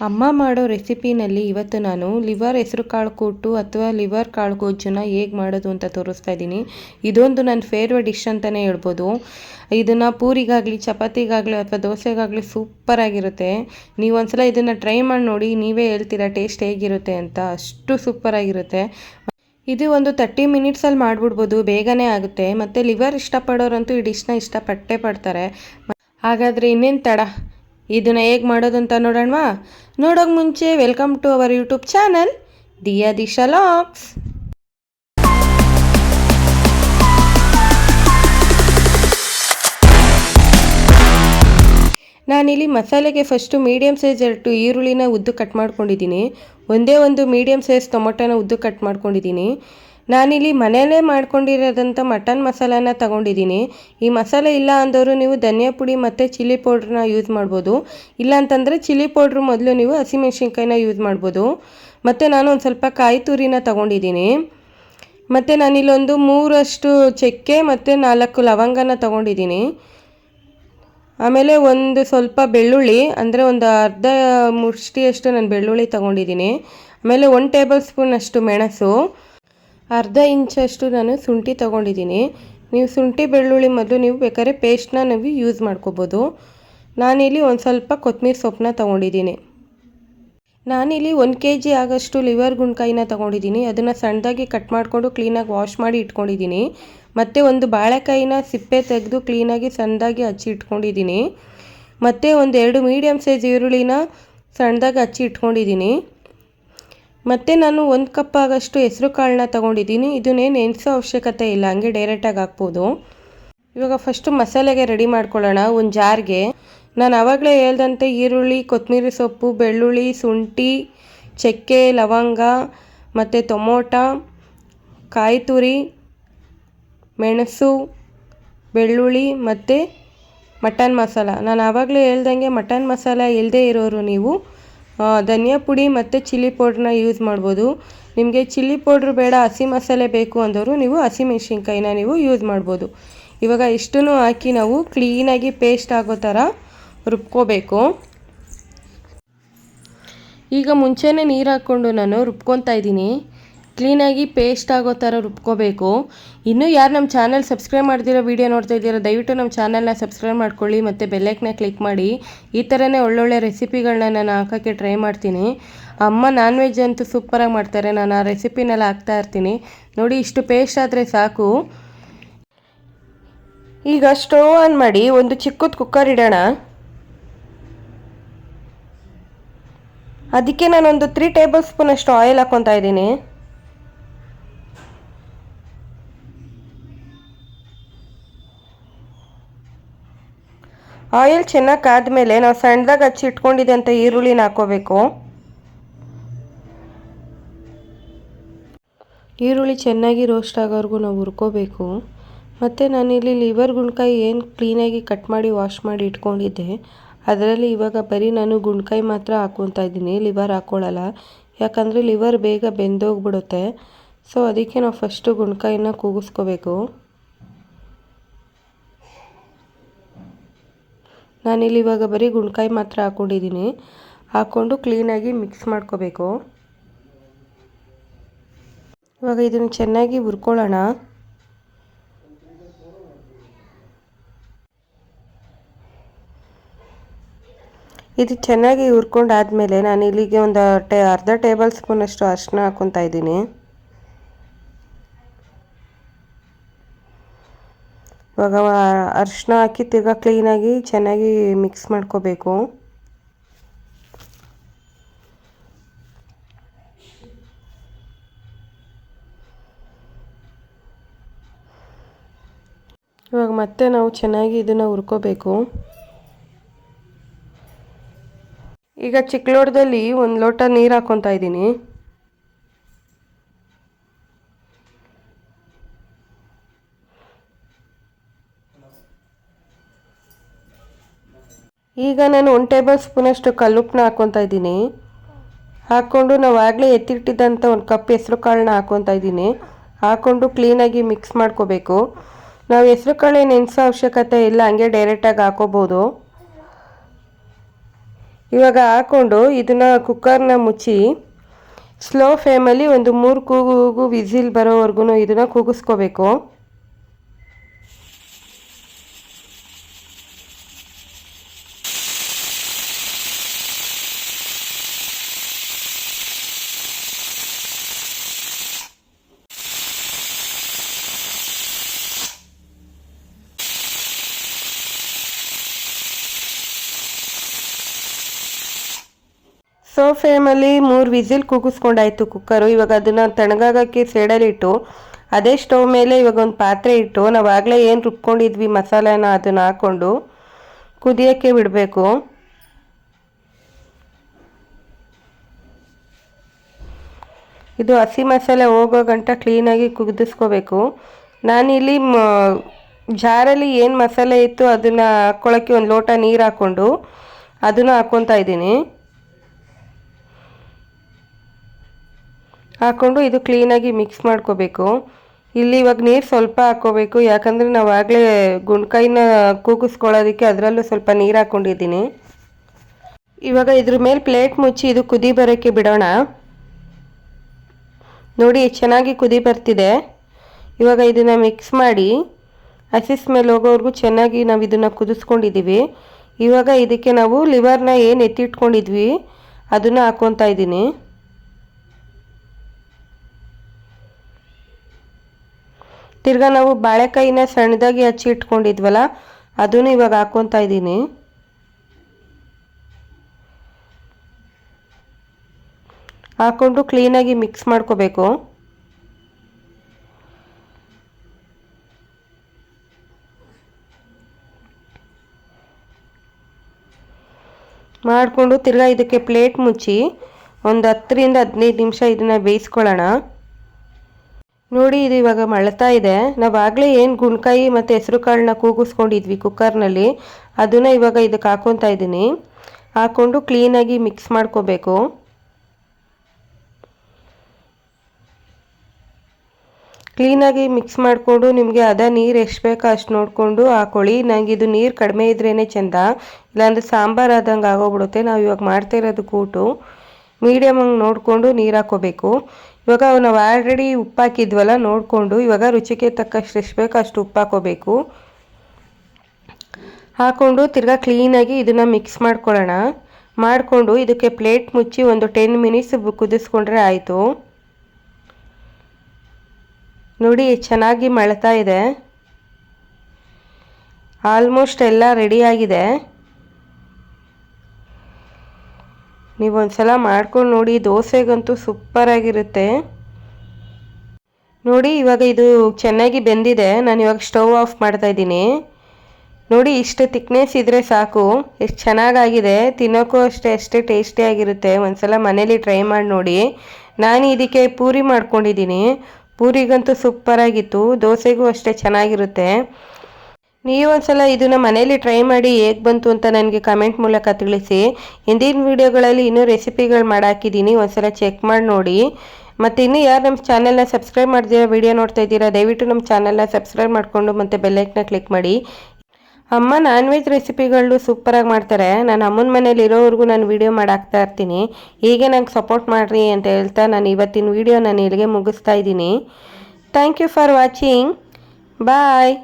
ಅಮ್ಮ ಮಾಡೋ ರೆಸಿಪಿನಲ್ಲಿ ಇವತ್ತು ನಾನು ಲಿವರ್ ಹೆಸರು ಕಾಳು ಕೂಟು ಅಥವಾ ಲಿವರ್ ಕಾಳು ಗೊಜ್ಜನ್ನ ಹೇಗೆ ಮಾಡೋದು ಅಂತ ತೋರಿಸ್ತಾ ಇದ್ದೀನಿ. ಇದೊಂದು ನನ್ನ ಫೇವ್ರೆಟ್ ಡಿಶ್ ಅಂತಲೇ ಹೇಳ್ಬೋದು. ಇದನ್ನು ಪೂರಿಗಾಗಲಿ, ಚಪಾತಿಗಾಗಲಿ ಅಥವಾ ದೋಸೆಗಾಗಲಿ ಸೂಪರಾಗಿರುತ್ತೆ ನೀವು ಒಂದ್ಸಲ ಇದನ್ನು ಟ್ರೈ ಮಾಡಿ ನೋಡಿ, ನೀವೇ ಹೇಳ್ತೀರಾ ಟೇಸ್ಟ್ ಹೇಗಿರುತ್ತೆ ಅಂತ. ಅಷ್ಟು ಸೂಪರಾಗಿರುತ್ತೆ ಇದು ಒಂದು ತರ್ಟಿ ಮಿನಿಟ್ಸಲ್ಲಿ ಮಾಡಿಬಿಡ್ಬೋದು, ಬೇಗನೆ ಆಗುತ್ತೆ. ಮತ್ತು ಲಿವರ್ ಇಷ್ಟಪಡೋರಂತೂ ಈ ಡಿಶ್ನ ಇಷ್ಟಪಟ್ಟೇ ಪಡ್ತಾರೆ. ಹಾಗಾದರೆ ಇನ್ನೇನು ತಡ? ಇದನ್ನು ಹೇಗೆ ಮಾಡೋದು ಅಂತ ನೋಡೋಣವಾ? ನೋಡೋಕೆ ಮುಂಚೆ welcome to our YouTube channel Diya Disha LOX ನಾನಿಲ್ಲಿ ಮಸಾಲೆಗೆ ಫಸ್ಟು ಮೀಡಿಯಮ್ ಸೈಜ್ ಎರಡು ಈರುಳ್ಳಿನ ಉದ್ದು ಕಟ್ ಮಾಡ್ಕೊಂಡಿದ್ದೀನಿ. ಒಂದೇ ಒಂದು ಮೀಡಿಯಮ್ ಸೈಜ್ ಟೊಮೊಟೊನ ಉದ್ದು ಕಟ್ ಮಾಡ್ಕೊಂಡಿದ್ದೀನಿ. ನಾನಿಲ್ಲಿ ಮನೆಯಲ್ಲೇ ಮಾಡ್ಕೊಂಡಿರೋದಂಥ ಮಟನ್ ಮಸಾಲಾನ ತಗೊಂಡಿದ್ದೀನಿ. ಈ ಮಸಾಲೆ ಇಲ್ಲ ಅಂದವರು ನೀವು ಧನಿಯಾ ಪುಡಿ ಮತ್ತು ಚಿಲ್ಲಿ ಪೌಡ್ರನ್ನ ಯೂಸ್ ಮಾಡ್ಬೋದು. ಇಲ್ಲ ಅಂತಂದರೆ ಚಿಲ್ಲಿ ಪೌಡ್ರ್ ಮೊದಲು ನೀವು ಹಸಿಮೆಣ್ಸಿನ್ಕಾಯಿನ ಯೂಸ್ ಮಾಡ್ಬೋದು. ಮತ್ತು ನಾನು ಒಂದು ಸ್ವಲ್ಪ ಕಾಯಿ ತುರಿನ ತಗೊಂಡಿದ್ದೀನಿ. ಮತ್ತು ನಾನಿಲ್ಲೊಂದು ಮೂರಷ್ಟು ಚಕ್ಕೆ ಮತ್ತು ನಾಲ್ಕು ಲವಂಗನ ತಗೊಂಡಿದ್ದೀನಿ. ಆಮೇಲೆ ಒಂದು ಸ್ವಲ್ಪ ಬೆಳ್ಳುಳ್ಳಿ, ಅಂದರೆ ಒಂದು ಅರ್ಧ ಮುಷ್ಟಿಯಷ್ಟು ನಾನು ಬೆಳ್ಳುಳ್ಳಿ ತಗೊಂಡಿದ್ದೀನಿ. ಆಮೇಲೆ ಒನ್ ಟೇಬಲ್ ಸ್ಪೂನ್ ಅಷ್ಟು ಮೆಣಸು. ಅರ್ಧ ಇಂಚಷ್ಟು ನಾನು ಶುಂಠಿ ತೊಗೊಂಡಿದ್ದೀನಿ. ನೀವು ಶುಂಠಿ, ಬೆಳ್ಳುಳ್ಳಿ ಮೊದಲು ನೀವು ಬೇಕಾದ್ರೆ ಪೇಸ್ಟ್ನ ನೀವು ಯೂಸ್ ಮಾಡ್ಕೋಬೋದು. ನಾನಿಲ್ಲಿ ಒಂದು ಸ್ವಲ್ಪ ಕೊತ್ತಂಬರಿ ಸೊಪ್ಪನ್ನ ತೊಗೊಂಡಿದ್ದೀನಿ. ನಾನಿಲ್ಲಿ ಒಂದು ಕೆ ಜಿ ಆಗೋಷ್ಟು ಲಿವರ್ ಗುಣ್ಕಾಯಿನ ತೊಗೊಂಡಿದ್ದೀನಿ. ಅದನ್ನು ಸಣ್ಣದಾಗಿ ಕಟ್ ಮಾಡಿಕೊಂಡು ಕ್ಲೀನಾಗಿ ವಾಶ್ ಮಾಡಿ ಇಟ್ಕೊಂಡಿದ್ದೀನಿ. ಮತ್ತು ಒಂದು ಬಾಳೆಕಾಯಿನ ಸಿಪ್ಪೆ ತೆಗೆದು ಕ್ಲೀನಾಗಿ ಸಣ್ಣದಾಗಿ ಹಚ್ಚಿ ಇಟ್ಕೊಂಡಿದ್ದೀನಿ. ಮತ್ತು ಒಂದು ಎರಡು ಮೀಡಿಯಮ್ ಸೈಜ್ ಈರುಳ್ಳಿನ ಸಣ್ಣದಾಗಿ ಹಚ್ಚಿ ಇಟ್ಕೊಂಡಿದ್ದೀನಿ. ಮತ್ತು ನಾನು ಒಂದು ಕಪ್ ಆಗೋಷ್ಟು ಹೆಸರು ಕಾಳನ್ನ ತೊಗೊಂಡಿದ್ದೀನಿ. ಇದನ್ನೇ ನೆನೆಸೋ ಅವಶ್ಯಕತೆ ಇಲ್ಲ. ಹಂಗೆ ಡೈರೆಕ್ಟಾಗಿ ಹಾಕ್ಬೋದು. ಇವಾಗ ಫಸ್ಟು ಮಸಾಲೆಗೆ ರೆಡಿ ಮಾಡ್ಕೊಳ್ಳೋಣ. ಒಂದು ಜಾರ್ಗೆ. ನಾನು ಆವಾಗಲೇ ಹೇಳ್ದಂತೆ ಈರುಳ್ಳಿ ಕೊತ್ತಂಬರಿ ಸೊಪ್ಪು, ಬೆಳ್ಳುಳ್ಳಿ, ಶುಂಠಿ, ಚಕ್ಕೆ, ಲವಂಗ, ಮತ್ತು ಟೊಮೋಟ, ಕಾಯಿ ತುರಿ, ಮೆಣಸು, ಬೆಳ್ಳುಳ್ಳಿ ಮತ್ತು ಮಟನ್ ಮಸಾಲ. ನಾನು ಆವಾಗಲೇ ಹೇಳ್ದಂಗೆ ಮಟನ್ ಮಸಾಲ ಇಲ್ಲದೇ ಇರೋರು ನೀವು ಧನಿಯಾ ಪುಡಿ ಮತ್ತು ಚಿಲ್ಲಿ ಪೌಡ್ರನ್ನ ಯೂಸ್ ಮಾಡ್ಬೋದು. ನಿಮಗೆ ಚಿಲ್ಲಿ ಪೌಡ್ರ್ ಬೇಡ, ಹಸಿ ಮಸಾಲೆ ಬೇಕು ಅಂದವರು ನೀವು ಹಸಿಮೆಣ್ಸಿನ್ಕಾಯಿನ ನೀವು ಯೂಸ್ ಮಾಡ್ಬೋದು. ಇವಾಗ ಇಷ್ಟನ್ನು ಹಾಕಿ ನಾವು ಕ್ಲೀನಾಗಿ ಪೇಸ್ಟ್ ಆಗೋ ಥರ ರುಬ್ಕೋಬೇಕು. ಈಗ ಮುಂಚೆನೇ ನೀರು ಹಾಕ್ಕೊಂಡು ನಾನು ರುಬ್ಕೊತಾ ಇದ್ದೀನಿ. ಕ್ಲೀನಾಗಿ ಪೇಸ್ಟ್ ಆಗೋ ಥರ ರುಬ್ಕೋಬೇಕು. ಇನ್ನೂ ಯಾರು ನಮ್ಮ ಚಾನಲ್ ಸಬ್ಸ್ಕ್ರೈಬ್ ಮಾಡ್ದಿರೋ ವೀಡಿಯೋ ನೋಡ್ತಾ ಇದ್ದೀರಾ, ದಯವಿಟ್ಟು ನಮ್ಮ ಚಾನಲ್ನ ಸಬ್ಸ್ಕ್ರೈಬ್ ಮಾಡ್ಕೊಳ್ಳಿ ಮತ್ತು ಬೆಲ್ಲೈಕ್ನ ಕ್ಲಿಕ್ ಮಾಡಿ. ಈ ಥರನೇ ಒಳ್ಳೊಳ್ಳೆ ರೆಸಿಪಿಗಳನ್ನ ನಾನು ಹಾಕೋಕ್ಕೆ ಟ್ರೈ ಮಾಡ್ತೀನಿ. ಅಮ್ಮ ನಾನ್ ವೆಜ್ ಅಂತೂ ಸೂಪರಾಗಿ ಮಾಡ್ತಾರೆ. ನಾನು ಆ ರೆಸಿಪಿನೆಲ್ಲ ಹಾಕ್ತಾ ಇರ್ತೀನಿ. ನೋಡಿ, ಇಷ್ಟು ಪೇಸ್ಟ್ ಆದರೆ ಸಾಕು. ಈಗ ಸ್ಟೋವ್ ಆನ್ ಮಾಡಿ ಒಂದು ಚಿಕ್ಕದು ಕುಕ್ಕರ್ ಇಡೋಣ. ಅದಕ್ಕೆ ನಾನೊಂದು ತ್ರೀ ಟೇಬಲ್ ಸ್ಪೂನಷ್ಟು ಆಯಿಲ್ ಹಾಕ್ಕೊತಾ ಇದ್ದೀನಿ. ಆಯಿಲ್ ಚೆನ್ನಾಗಿ ಕಾದ್ಮೇಲೆ ನಾವು ಸಣ್ಣದಾಗಿ ಹಚ್ಚಿ ಇಟ್ಕೊಂಡಿದ್ದಂಥ ಈರುಳ್ಳಿನ ಹಾಕೋಬೇಕು. ಈರುಳ್ಳಿ ಚೆನ್ನಾಗಿ ರೋಸ್ಟ್ ಆಗೋವರೆಗೂ ನಾವು ಹುರ್ಕೋಬೇಕು. ಮತ್ತು ನಾನಿಲ್ಲಿ ಲಿವರ್ ಗುಣ್ಕಾಯಿ ಏನು ಕ್ಲೀನಾಗಿ ಕಟ್ ಮಾಡಿ ವಾಶ್ ಮಾಡಿ ಇಟ್ಕೊಂಡಿದ್ದೆ, ಅದರಲ್ಲಿ ಇವಾಗ ಬರೀ ನಾನು ಗುಣ್ಕಾಯಿ ಮಾತ್ರ ಹಾಕ್ಕೊತಾ ಇದ್ದೀನಿ ಲಿವರ್ ಹಾಕ್ಕೊಳ್ಳಲ್ಲ ಯಾಕಂದರೆ ಲಿವರ್ ಬೇಗ ಬೆಂದೋಗ್ಬಿಡುತ್ತೆ. ಸೊ ಅದಕ್ಕೆ ನಾವು ಫಸ್ಟು ಗುಣ್ಕಾಯಿನ ಕೂಗಿಸ್ಕೋಬೇಕು. ನಾನಿಲ್ಲಿ ಇವಾಗ ಬರೀ ಗುಣ್ಕಾಯಿ ಮಾತ್ರ ಹಾಕ್ಕೊಂಡಿದ್ದೀನಿ. ಹಾಕ್ಕೊಂಡು ಕ್ಲೀನಾಗಿ ಮಿಕ್ಸ್ ಮಾಡ್ಕೋಬೇಕು. ಇವಾಗ ಇದನ್ನು ಚೆನ್ನಾಗಿ ಹುರ್ಕೊಳ್ಳೋಣ. ಇದು ಚೆನ್ನಾಗಿ ಹುರ್ಕೊಂಡಾದ್ಮೇಲೆ ನಾನು ಇಲ್ಲಿಗೆ ಒಂದು ಟೇ ಅರ್ಧ ಟೇಬಲ್ ಸ್ಪೂನಷ್ಟು ಅರಿಶಿನ ಹಾಕ್ಕೊತಾ ಇದ್ದೀನಿ. ಇವಾಗ ಅರಿಶಿನ ಹಾಕಿ ತಿರ್ಗಾ ಕ್ಲೀನಾಗಿ ಚೆನ್ನಾಗಿ ಮಿಕ್ಸ್ ಮಾಡ್ಕೋಬೇಕು. ಇವಾಗ ಮತ್ತೆ ನಾವು ಚೆನ್ನಾಗಿ ಇದನ್ನು ಹುರ್ಕೋಬೇಕು. ಈಗ ಚಿಕ್ಕಲೋಟದಲ್ಲಿ ಒಂದು ಲೋಟ ನೀರು ಹಾಕ್ಕೊತಾ ಇದ್ದೀನಿ ಈಗ ನಾನು ಒನ್ ಟೇಬಲ್ ಸ್ಪೂನಷ್ಟು ಕಲ್ಲುಪ್ಪನ್ನ ಹಾಕ್ಕೊತಾ ಇದ್ದೀನಿ. ಹಾಕ್ಕೊಂಡು ನಾವು ಆಗಲೇ ಎತ್ತಿಟ್ಟಿದ್ದಂಥ ಒಂದು ಕಪ್ ಹೆಸ್ರು ಕಾಳನ್ನ ಹಾಕ್ಕೊತಾ ಇದ್ದೀನಿ. ಹಾಕ್ಕೊಂಡು ಕ್ಲೀನಾಗಿ ಮಿಕ್ಸ್ ಮಾಡ್ಕೋಬೇಕು. ನಾವು ಹೆಸ್ರು ಕಾಳು ನೆನೆಸೋ ಅವಶ್ಯಕತೆ ಇಲ್ಲ, ಹಂಗೆ ಡೈರೆಕ್ಟಾಗಿ ಹಾಕೋಬೋದು. ಇವಾಗ ಹಾಕ್ಕೊಂಡು ಇದನ್ನು ಕುಕ್ಕರ್ನ ಮುಚ್ಚಿ ಸ್ಲೋ ಫ್ಲೇಮಲ್ಲಿ ಒಂದು ಮೂರು ಕೂಗು ವಿಸಿಲ್ ಬರೋವರೆಗೂ ಇದನ್ನು ಕೂಗಿಸ್ಕೋಬೇಕು. ಸೊ ಫ್ಲೇಮಲ್ಲಿ ಮೂರು ವಿಸಿಲ್ ಕೂಗಿಸ್ಕೊಂಡಾಯ್ತು ಕುಕ್ಕರು. ಇವಾಗ ಅದನ್ನು ತಣಗಾಗಕ್ಕೆ ಸೈಡಲ್ಲಿಟ್ಟು ಅದೇ ಸ್ಟವ್ ಮೇಲೆ ಇವಾಗ ಒಂದು ಪಾತ್ರೆ ಇಟ್ಟು ನಾವು ಆಗಲೇ ಏನು ರುಬ್ಕೊಂಡಿದ್ವಿ ಮಸಾಲೆನ ಅದನ್ನು ಹಾಕ್ಕೊಂಡು ಕುದಿಯೋಕ್ಕೆ ಬಿಡಬೇಕು. ಇದು ಹಸಿ ಮಸಾಲೆ ಹೋಗೋ ಗಂಟ ಕ್ಲೀನಾಗಿ ಕುದಿಸ್ಕೋಬೇಕು ನಾನಿಲ್ಲಿ ಮ, ಜಾರಲ್ಲಿ ಏನು ಮಸಾಲೆ ಇತ್ತು ಅದನ್ನು ಹಾಕ್ಕೊಳ್ಳೋಕ್ಕೆ ಒಂದು ಲೋಟ ನೀರು ಹಾಕ್ಕೊಂಡು ಅದನ್ನು ಹಾಕ್ಕೊತಾ ಇದ್ದೀನಿ. ಹಾಕ್ಕೊಂಡು ಇದು ಕ್ಲೀನಾಗಿ ಮಿಕ್ಸ್ ಮಾಡ್ಕೋಬೇಕು. ಇಲ್ಲಿ ಇವಾಗ ನೀರು ಸ್ವಲ್ಪ ಹಾಕ್ಕೋಬೇಕು ಯಾಕಂದರೆ ನಾವು ಆಗಲೇ ಗುಣ್ಕಾಯಿನ ಕೂಗಿಸ್ಕೊಳ್ಳೋದಕ್ಕೆ ಅದರಲ್ಲೂ ಸ್ವಲ್ಪ ನೀರು ಹಾಕ್ಕೊಂಡಿದ್ದೀನಿ ಇವಾಗ ಇದ್ರ ಮೇಲೆ ಪ್ಲೇಟ್ ಮುಚ್ಚಿ ಇದು ಕುದಿ ಬರೋಕ್ಕೆ ಬಿಡೋಣ. ನೋಡಿ, ಚೆನ್ನಾಗಿ ಕುದಿ ಬರ್ತಿದೆ. ಇವಾಗ ಇದನ್ನು ಮಿಕ್ಸ್ ಮಾಡಿ ಹಸಿ ಮೇಲೆ ಹೋಗೋವರೆಗೂ ಚೆನ್ನಾಗಿ ನಾವು ಇದನ್ನು ಕುದಿಸ್ಕೊಂಡಿದ್ದೀವಿ ಇವಾಗ ಇದಕ್ಕೆ ನಾವು ಲಿವರ್ನ ಏನು ಎತ್ತಿಟ್ಕೊಂಡಿದ್ವಿ, ಅದನ್ನು ಹಾಕ್ಕೊತಾ ಇದ್ದೀನಿ. ತಿರ್ಗಾ ನಾವು ಬಾಳೆಕಾಯಿನ ಸಣ್ಣದಾಗಿ ಹಚ್ಚಿ ಇಟ್ಕೊಂಡಿದ್ವಲ್ಲ, ಅದನ್ನು ಇವಾಗ ಹಾಕ್ಕೊತಾ ಇದ್ದೀನಿ. ಹಾಕ್ಕೊಂಡು ಕ್ಲೀನಾಗಿ ಮಿಕ್ಸ್ ಮಾಡ್ಕೋಬೇಕು. ಮಾಡಿಕೊಂಡು ತಿರ್ಗಾ ಇದಕ್ಕೆ ಪ್ಲೇಟ್ ಮುಚ್ಚಿ ಒಂದು ಹತ್ತರಿಂದ ಹದಿನೈದು ನಿಮಿಷ ಇದನ್ನು ಬೇಯಿಸ್ಕೊಳ್ಳೋಣ. ನೋಡಿ, ಇದು ಇವಾಗ ಮಳತಾ ಇದೆ. ನಾವು ಆಗಲೇ ಏನು ಗುಣ್ಕಾಯಿ ಮತ್ತು ಹೆಸರು ಕಾಳನ್ನ ಕೂಗಿಸ್ಕೊಂಡಿದ್ವಿ ಕುಕ್ಕರ್ನಲ್ಲಿ ಅದನ್ನು ಇವಾಗ ಇದಕ್ಕೆ ಹಾಕ್ಕೊತಾ ಇದ್ದೀನಿ. ಹಾಕ್ಕೊಂಡು ಕ್ಲೀನಾಗಿ ಮಿಕ್ಸ್ ಮಾಡ್ಕೋಬೇಕು. ಕ್ಲೀನಾಗಿ ಮಿಕ್ಸ್ ಮಾಡಿಕೊಂಡು ನಿಮಗೆ ಅದ ನೀರು ಎಷ್ಟು ಬೇಕೋ ಅಷ್ಟು ನೋಡಿಕೊಂಡು ಹಾಕೊಳ್ಳಿ. ನನಗೆ ಇದು ನೀರು ಕಡಿಮೆ ಇದ್ರೇ ಚೆಂದ. ಇಲ್ಲಾಂದರೆ ಸಾಂಬಾರು ಆದಂಗೆ ಆಗೋಗ್ಬಿಡುತ್ತೆ. ನಾವು ಇವಾಗ ಮಾಡ್ತಾ ಇರೋದು ಕೂಟು. ಮೀಡಿಯಮಾಗಿ ನೋಡಿಕೊಂಡು ನೀರು ಹಾಕೋಬೇಕು ಇವಾಗ ನಾವು ಆಲ್ರೆಡಿ ಉಪ್ಪು ಹಾಕಿದ್ವಲ್ಲ, ನೋಡಿಕೊಂಡು ಇವಾಗ ರುಚಿಗೆ ತಕ್ಕಷ್ಟು ಎಷ್ಟು ಬೇಕು, ಅಷ್ಟು ಉಪ್ಪು ಹಾಕೋಬೇಕು. ಹಾಕ್ಕೊಂಡು ತಿರ್ಗಾ ಕ್ಲೀನಾಗಿ ಇದನ್ನು ಮಿಕ್ಸ್ ಮಾಡ್ಕೊಳ್ಳೋಣ. ಮಾಡಿಕೊಂಡು ಇದಕ್ಕೆ ಪ್ಲೇಟ್ ಮುಚ್ಚಿ ಒಂದು ಟೆನ್ ಮಿನಿಟ್ಸ್ ಕುದಿಸ್ಕೊಂಡ್ರೆ ಆಯಿತು. ನೋಡಿ, ಚೆನ್ನಾಗಿ ಮಳ್ತಾ ಇದೆ. ಆಲ್ಮೋಸ್ಟ್ ಎಲ್ಲ ರೆಡಿಯಾಗಿದೆ ನೀವು ಒಂದ್ಸಲ ಮಾಡ್ಕೊಂಡು ನೋಡಿ, ದೋಸೆಗಂತೂ ಸೂಪರಾಗಿರುತ್ತೆ ನೋಡಿ, ಇವಾಗ ಇದು ಚೆನ್ನಾಗಿ ಬೆಂದಿದೆ. ನಾನು ಇವಾಗ ಸ್ಟವ್ ಆಫ್ ಮಾಡ್ತಾ ಇದ್ದೀನಿ. ನೋಡಿ, ಇಷ್ಟು ತಿಕ್ನೆಸ್ ಇದ್ದರೆ ಸಾಕು. ಎಷ್ಟು ಚೆನ್ನಾಗಾಗಿದೆ. ತಿನ್ನೋಕ್ಕೂ ಅಷ್ಟೇ ಅಷ್ಟೇ ಟೇಸ್ಟಿಯಾಗಿರುತ್ತೆ ಒಂದ್ಸಲ ಮನೇಲಿ ಟ್ರೈ ಮಾಡಿ ನೋಡಿ. ನಾನು ಇದಕ್ಕೆ ಪೂರಿ ಮಾಡ್ಕೊಂಡಿದ್ದೀನಿ. ಪೂರಿಗಂತೂ ಸೂಪರಾಗಿತ್ತು ದೋಸೆಗೂ ಅಷ್ಟೇ ಚೆನ್ನಾಗಿರುತ್ತೆ. ನೀವು ಒಂದ್ಸಲ ಇದನ್ನು ಮನೇಲಿ ಟ್ರೈ ಮಾಡಿ ಹೇಗೆ ಬಂತು ಅಂತ ನನಗೆ ಕಮೆಂಟ್ ಮೂಲಕ ತಿಳಿಸಿ. ಹಿಂದಿನ ವೀಡಿಯೋಗಳಲ್ಲಿ ಇನ್ನೂ ರೆಸಿಪಿಗಳು ಮಾಡಾಕಿದ್ದೀನಿ ಒಂದ್ಸಲ ಚೆಕ್ ಮಾಡಿ ನೋಡಿ. ಮತ್ತು ಇನ್ನೂ ಯಾರು ನಮ್ಮ ಚಾನಲ್ನ ಸಬ್ಸ್ಕ್ರೈಬ್ ಮಾಡ್ದಿರೋ ವಿಡಿಯೋ ನೋಡ್ತಾ ಇದ್ದೀರಾ, ದಯವಿಟ್ಟು ನಮ್ಮ ಚಾನಲ್ನ ಸಬ್ಸ್ಕ್ರೈಬ್ ಮಾಡಿಕೊಂಡು ಮತ್ತು ಬೆಲ್ಲೈಕ್ನ ಕ್ಲಿಕ್ ಮಾಡಿ. ಅಮ್ಮ ನಾನ್ ವೆಜ್ ರೆಸಿಪಿಗಳು ಸೂಪರಾಗಿ ಮಾಡ್ತಾರೆ. ನಾನು ಅಮ್ಮನ ಮನೇಲಿ ಇರೋವರೆಗೂ ನಾನು ವೀಡಿಯೋ ಮಾಡಾಕ್ತಾ ಇರ್ತೀನಿ. ಹೀಗೆ ನಂಗೆ ಸಪೋರ್ಟ್ ಮಾಡಿರಿ ಅಂತ ಹೇಳ್ತಾ ನಾನು ಇವತ್ತಿನ ವೀಡಿಯೋ ನಾನು ಇಲ್ಲಿಗೆ ಮುಗಿಸ್ತಾ ಇದ್ದೀನಿ. Thank you for watching bye